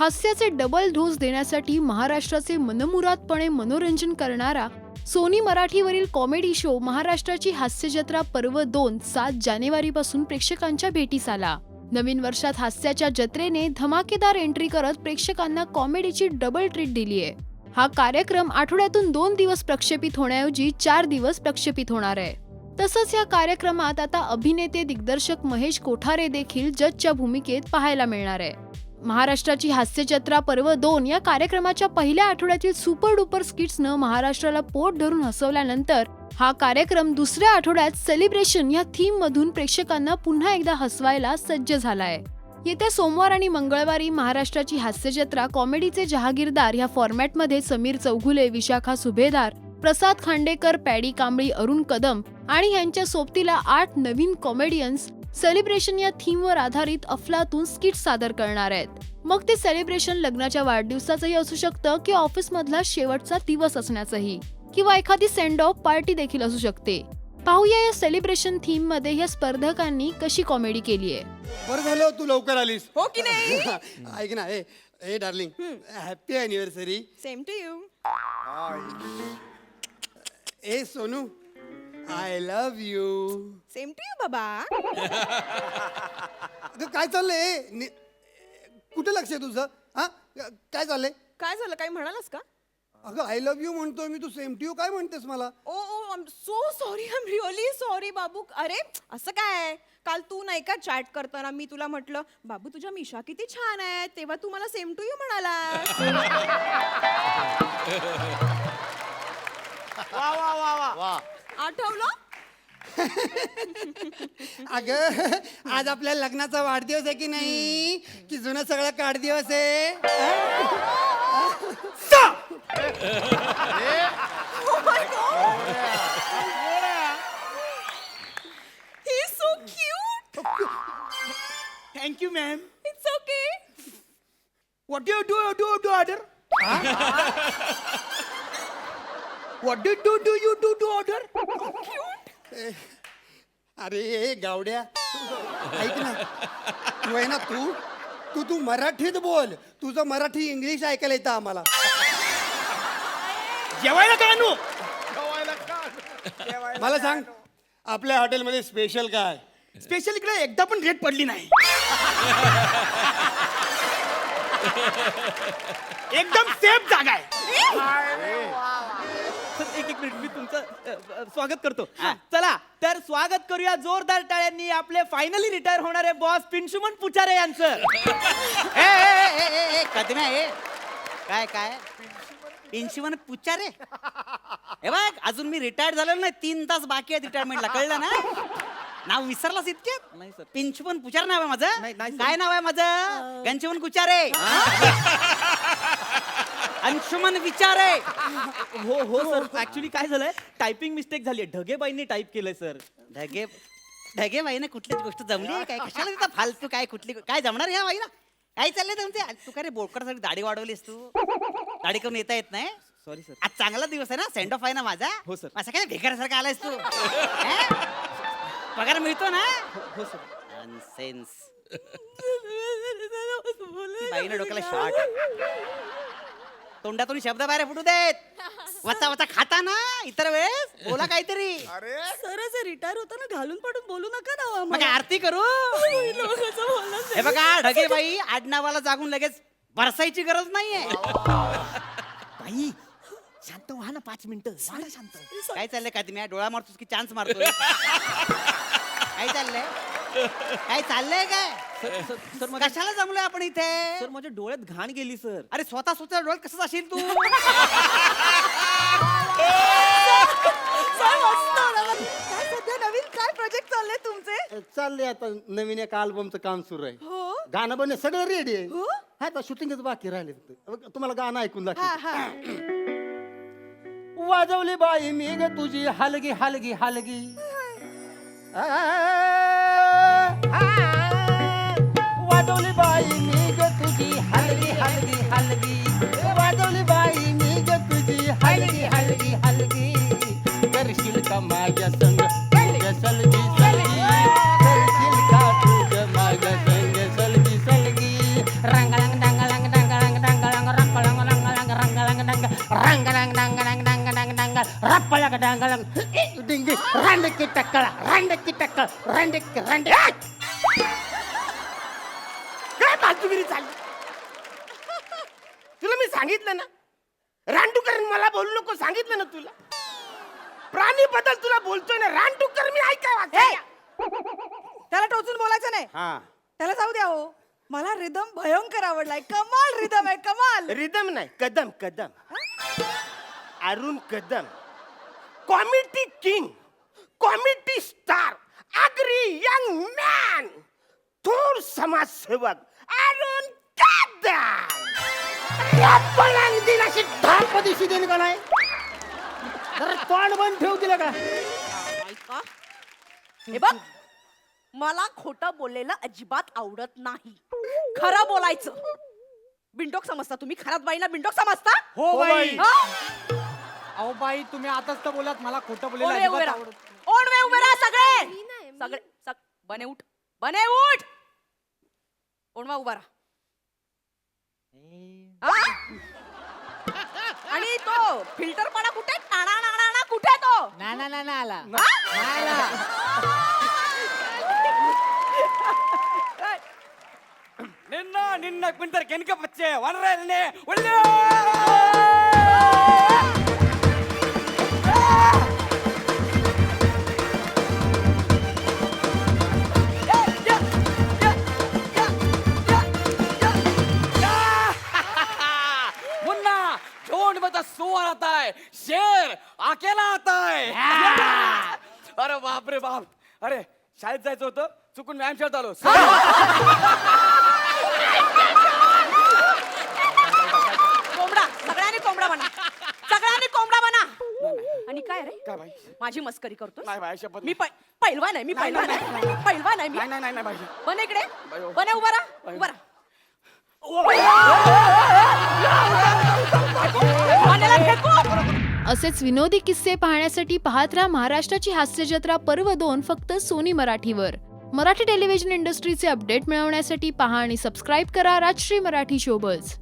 हास्याचे double dose देण्यासाठी महाराष्ट्राचे मनमुरादपणे मनोरंजन करणारा सोनी मराठीवरील कॉमेडी शो महाराष्ट्राची हास्यजत्रा पर्व दोन सात जानेवारीपासून प्रेक्षकांच्या भेटीस आला. नवीन वर्षात हास्याच्या जत्रेने धमाकेदार एंट्री करत प्रेक्षकांना कॉमेडीची डबल ट्रीट दिली आहे हा कार्यक्रम आठवड्यातून दोन दिवस प्रक्षेपित होण्याऐवजी चार दिवस प्रक्षेपित होणार आहे. तसंच या कार्यक्रमात आता अभिनेते दिग्दर्शक महेश कोठारे देखील जजच्या भूमिकेत पाहायला मिळणार आहे. महाराष्ट्राची हास्यजत्रा पर्व दोन या कार्यक्रमाच्या पहिल्या आठवड्यातील सुपर डुपर स्किट्सनं महाराष्ट्राला पोट धरून हसवल्यानंतर हा कार्यक्रम दुसऱ्या आठवड्यात सेलिब्रेशन या थीम मधून प्रेक्षकांना पुन्हा एकदा हसवायला सज्ज झालाय. येत्या सोमवार आणि मंगळवारी महाराष्ट्राची हास्यजत्रा कॉमेडीचे जहागीरदार या फॉर्मॅटमध्ये समीर चौघुले विशाखा सुभेदार प्रसाद खांडेकर पॅडी कांबळी अरुण कदम आणि यांच्या सोबतीला आठ नवीन कॉमेडियन्स सेलिब्रेशन या थीमवर आधारित अफलातून स्किट सादर करणार आहेत. मग ते सेलिब्रेशन लग्नाच्या वाढदिवसाचंही असू शकतं की ऑफिस मधला शेवटचा दिवस असण्याचंही. किंवा एखादी सेंड ऑफ पार्टी देखील असू शकते. पाहूया या सेलिब्रेशन थीममध्ये या स्पर्धकांनी कशी कॉमेडी केली आहे. बरं झालं तू लवकर आलीस. हो की नाही? ऐक ना ए ए darling happy anniversary same to you A Sonu I love you same to you बाबा. अगं काय चाललंय? नि- कुठे लक्ष आहे तुझं? हा? काय चाललंय? काय झालं? काही म्हणालास का? अगं आय लव्ह यू म्हणतोय मी तू सेम टू यू काय म्हणतेस मला? ओ ओ I so sorry I am really sorry बाबू. अरे असं काय? काल तू नाही का चॅट करताना मी तुला म्हटलं बाबू तुझ्या मिशा किती छान आहेत तेव्हा तू मला सेम टू यू म्हणाला आठवलं अगं आज आपल्या लग्नाचा वाढदिवस आहे की नाही की जुना सगळा काढदिवस आहे ही so cute you, ma'am. It's okay What do you do? Do do order? What do do do you do do order? अरे ए, गावड्या. ऐक ना. तू आहे ना तू तू तू मराठीत बोल. तुझं मराठी इंग्लिश ऐकायला येतं आम्हाला. जेवायला काय आणू? मला सांग आपल्या हॉटेलमध्ये स्पेशल काय? स्पेशल इकडे एकदा पण रेट पडली नाही. एकदम सेफ जागा आहे. सर, एक एक मिनिट मी तुमचं अ, अ, स्वागत करतो. चला तर स्वागत करूया जोरदार टाळ्यांनी. आपले फायनली रिटायर होणारे बॉस पिंशुमन पुचारे यांचं. ए, ए, ए, ए, ए, कदम्या ए. काय काय? पेन्शन पुच्चा रे हे बघ अजून मी रिटायर्ड झालो नाही तीन तास बाकी आहेत रिटायरमेंटला कळलं ना? नाव विसरलास इतके? नाही, sir. पिंचपन पुचार नाव आहे माझं? नाही, नाही, sir. काय नाव आहे माझं? गंचमन कुचारे अंशुमन विचारे हो हो सर. ऍक्च्युली काय झालंय? टायपिंग मिस्टेक झाली ढगेबाईंनी टाईप केलंय सर. ढगे ढगे बाईने कुठलीच गोष्ट जमली आहे काय? कशाला तिथं फालतू काय कुठली काय जमणार ह्या बाईला? काय चाललंय तुमचे? तू काय रे बोकडसाठी दाढी वाढवलीस तू. दाढी करून येता येत नाही. सॉरी सर आज चांगला दिवस आहे ना? सेंड ऑफ आहे ना माझा? हो, sir. असं काय भिकाऱ्यासारखा आलायस तू? हे? पगार मिळतो ना? हो सर नॉनसेन्स बाईनं डोक्याला शॉर्ट तोंडातून शब्द बाहेर फुटू देत. वचा वचा खाता ना इतर वेळेस. बोला काहीतरी. सर असं रिटायर होताना घालून पडून बोलू नका ना मग आरती करू? हे बघा ढगे बाई आडनावाला जागून लगेच बरसायची गरज नाहीये. बाई शांत व्हा ना पाच मिनिटं. शांत. काय चाललंय का तुम्ही? डोळा मारतोस की चान्स मारतोय? काय चाललंय? काय चाललंय काय? सर सर सर मग माझ्या कशाला जमलोय आपण इथे? सर माझ्या डोळ्यात घाण गेली सर. अरे स्वतः स्वतः डोळ्यात कसं असेल तू? काय सध्या नवीन काय प्रोजेक्ट चालले तुमचे? चाललंय आता नवीन एका अल्बमचं काम सुरू आहे. हो? गाणं बनणे सगळं रेडी आहे. हो? हा आता शूटिंगच बाकी राहिले तुम्हाला गाणं ऐकून हा दाखव हा. वाजवली बाई मी ग तुझी हलगी हलगी हलगी. आ, वाजवली बाई मी ग तुझी हलगी हलगी हलगी. वाजवली बाई मी ग तुझी हलगी हलगी हलगी. करशील का माझ्या संग? सलगी सलगी. करशील का तुझ माझ्या संग? सलगी सलगी. रंगळंग डांगळंग डांगळंग डांगळंग रंगळंग रंगळंग रंगळंग डांग रंगळंग डांगळंग डांगळंग डांगळ रपळग डांगळंग डिंगी रंडकी टक्कळ रंडकी टक्कळ रंडकी रंड फालतूगिरी चालली तुला मी सांगितलं ना? रानडुकर मला बोलू नको सांगितलं ना तुला? प्राणी बद्दल तुला बोलतोय ना रानडुकर मी ऐकाय. त्याला टोचून बोलायचं नाही. हा. त्याला जाऊ द्या हो. मला रिदम भयंकर आवडलाय. कमाल रिदम आहे कमाल. रिदम नाही Kadam Kadam. Arun Kadam. Comedy king comedy star angry young man थोर समाजसेवक दिला अशी धाप दिशी देईन का नाही? जरा तोंड बंद ठेव दिलं का? ऐका. हे बघ मला खोटं बोललेलं अजिबात आवडत नाही. खरं बोलायचं. बिंडोक समजता तुम्ही? खरात बाईला बिंडोक समजता? हो बाई. हा? अहो बाई तुम्ही आताच तर बोलात मला खोटं ओढवे उभे राहा. ओढवे उभे राहा सगळे. सगळे सग- बने उठ. बने उठ. ओढवा उभा राहा. हा? आणि तो फिल्टर पाडा कुठे टाणा नाणा कुठे तो ना ना ना ना आला ನಿನ್ನ ನಿನ್ನ ಕ್ವಿಂಟರ್ ಕೆನಕ ಪಚ್ಚೆ ಒನ್ರೆ ಒಳ್ಳೆ अरे बाप रे बाप. अरे शाळेत जायचं होतं चुकून व्यायाम शाळेत आलो. कोंबडा सगळ्यांनी कोंबडा बना. सगळ्यांनी कोंबडा बना. आणि काय रे? काय बाई? माझी मस्करी करतो नाही बाई शपथ मी पै- पैलवान आहे मी नाही, पैलवान नाही, आहे. पैलवान आहे मी. नाही नाही नाही नाही बाई. बन इकडे. बाई, हो. बने उभा राहा उभा राहा. असेच विनोदी किस्से पाहण्यासाठी पाहत राहा महाराष्ट्राची हास्य जत्रा पर्व दोन फक्त सोनी मराठीवर. मराठी टेलिव्हिजन इंडस्ट्रीचे अपडेट मिळवण्यासाठी पहा आणि सबस्क्राईब करा राजश्री मराठी शोबज.